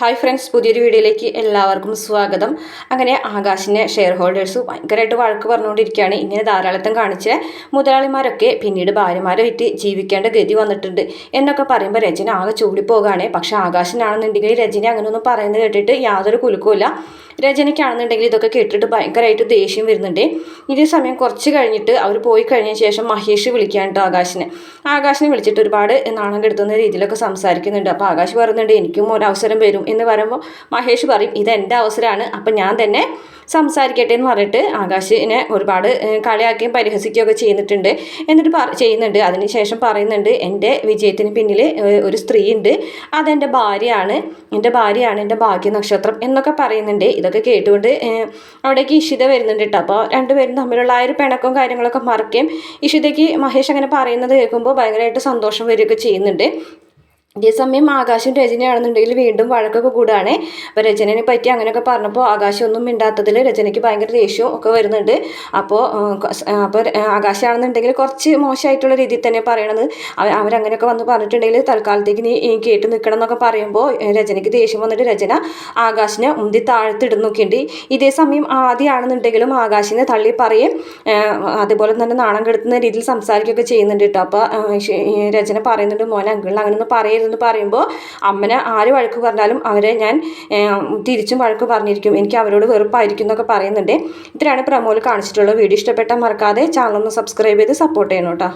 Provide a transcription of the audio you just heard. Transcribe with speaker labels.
Speaker 1: Hi friends പുതിയൊരു വീഡിയോയിലേക്ക് എല്ലാവർക്കും സ്വാഗതം. അങ്ങനെ ആകാശിനെ ഷെയർ ഹോൾഡേഴ്സ് ഭയങ്കരമായിട്ട് വഴക്ക് പറഞ്ഞുകൊണ്ടിരിക്കുകയാണ്. ഇങ്ങനെ ധാരാളത്തം കാണിച്ച് മുതലാളിമാരൊക്കെ പിന്നീട് ഭാര്യമാരെ വിറ്റ് ജീവിക്കേണ്ട ഗതി വന്നിട്ടുണ്ട് എന്നൊക്കെ പറയുമ്പോൾ രചന ആകെ ചൂടിപ്പോകാണ് പക്ഷെ ആകാശിനാണെന്നുണ്ടെങ്കിൽ രചന അങ്ങനെയൊന്നും പറയുന്നത് കേട്ടിട്ട് യാതൊരു കുലുക്കുമില്ല രചനയ്ക്കാണെന്നുണ്ടെങ്കിൽ ഇതൊക്കെ കേട്ടിട്ട് ഭയങ്കരമായിട്ട് ദേഷ്യം വരുന്നുണ്ട്. ഇതേ സമയം കുറച്ച് കഴിഞ്ഞിട്ട് അവർ പോയി കഴിഞ്ഞ ശേഷം മഹേഷ് വിളിക്കാൻ കേട്ടോ ആകാശിനെ. ആകാശിനെ വിളിച്ചിട്ട് ഒരുപാട് നാണം കെടുത്തുന്ന രീതിയിലൊക്കെ സംസാരിക്കുന്നുണ്ട്. അപ്പോൾ ആകാശ് പറയുന്നുണ്ട് എനിക്കും ഒരു അവസരം വരും. എന്ന് പറയുമ്പോൾ മഹേഷ് പറയും ഇത് എന്റെ അവസരമാണ് അപ്പം ഞാൻ തന്നെ സംസാരിക്കട്ടെ എന്ന് പറഞ്ഞിട്ട് ആകാശിനെ ഒരുപാട് കളിയാക്കുകയും പരിഹസിക്കുകയൊക്കെ ചെയ്യുന്നിട്ടുണ്ട് എന്നിട്ട് പറ ചെയ്യുന്നുണ്ട്. അതിനുശേഷം പറയുന്നുണ്ട് എന്റെ വിജയത്തിന് പിന്നിൽ ഒരു സ്ത്രീ ഉണ്ട് അതെന്റെ ഭാര്യയാണ്. എന്റെ ഭാര്യയാണ് എന്റെ ഭാഗ്യ നക്ഷത്രം എന്നൊക്കെ പറയുന്നുണ്ട്. ഇതൊക്കെ കേട്ടുകൊണ്ട് അവിടേക്ക് ഇഷിത വരുന്നുണ്ട് കേട്ടോ. അപ്പോൾ രണ്ടുപേരും തമ്മിലുള്ള ആ ഒരു പിണക്കവും കാര്യങ്ങളൊക്കെ മറക്കുകയും ഇഷിതയ്ക്ക് മഹേഷ് അങ്ങനെ പറയുന്നത് കേൾക്കുമ്പോൾ ഭയങ്കരമായിട്ട് സന്തോഷം വരികയൊക്കെ ചെയ്യുന്നുണ്ട്. അതേസമയം ആകാശം രചനയാണെന്നുണ്ടെങ്കിൽ വീണ്ടും വഴക്കൊക്കെ കൂടാണ്. അപ്പോൾ രചനയെ പറ്റി അങ്ങനെയൊക്കെ പറഞ്ഞപ്പോൾ ആകാശം ഒന്നും മിണ്ടാത്തതിൽ രചനയ്ക്ക് ഭയങ്കര ദേഷ്യവും ഒക്കെ വരുന്നുണ്ട്. അപ്പോൾ അപ്പോൾ ആകാശമാണെന്നുണ്ടെങ്കിൽ കുറച്ച് മോശമായിട്ടുള്ള രീതിയിൽ തന്നെ പറയണത്. അവരങ്ങനെയൊക്കെ വന്ന് പറഞ്ഞിട്ടുണ്ടെങ്കിൽ തൽക്കാലത്തേക്ക് നീ കേട്ട് നിൽക്കണം എന്നൊക്കെ പറയുമ്പോൾ രചനയ്ക്ക് ദേഷ്യം വന്നിട്ട് രചന ആകാശിനെ ഉന്തി താഴ്ത്തിടുന്നൊക്കെ ഉണ്ട് ഇതേ സമയം ആദ്യമാണെന്നുണ്ടെങ്കിലും ആകാശിനെ തള്ളി പറയും. അതുപോലെ തന്നെ നാണം കെടുത്തുന്ന രീതിയിൽ സംസാരിക്കുകയൊക്കെ ചെയ്യുന്നുണ്ട് കേട്ടോ. അപ്പോൾ രചന പറയുന്നുണ്ട് മോനെ അങ്കിളിന് അങ്ങനെയൊന്നും പറയരുത്. എന്ന് പറയുമ്പോൾ അമ്മനെ ആര് വഴക്ക് പറഞ്ഞാലും അവരെ ഞാൻ തിരിച്ചും വഴക്ക് പറഞ്ഞിരിക്കും. എനിക്ക് അവരോട് വെറുപ്പായിരിക്കും എന്നൊക്കെ പറയുന്നുണ്ട്. ഇത്രയാണ് പ്രമോൽ കാണിച്ചിട്ടുള്ള വീഡിയോ. ഇഷ്ടപ്പെട്ടാൽ മറക്കാതെ ചാനൽ ഒന്ന് സബ്സ്ക്രൈബ് ചെയ്ത് സപ്പോർട്ട് ചെയ്യണം കേട്ടോ.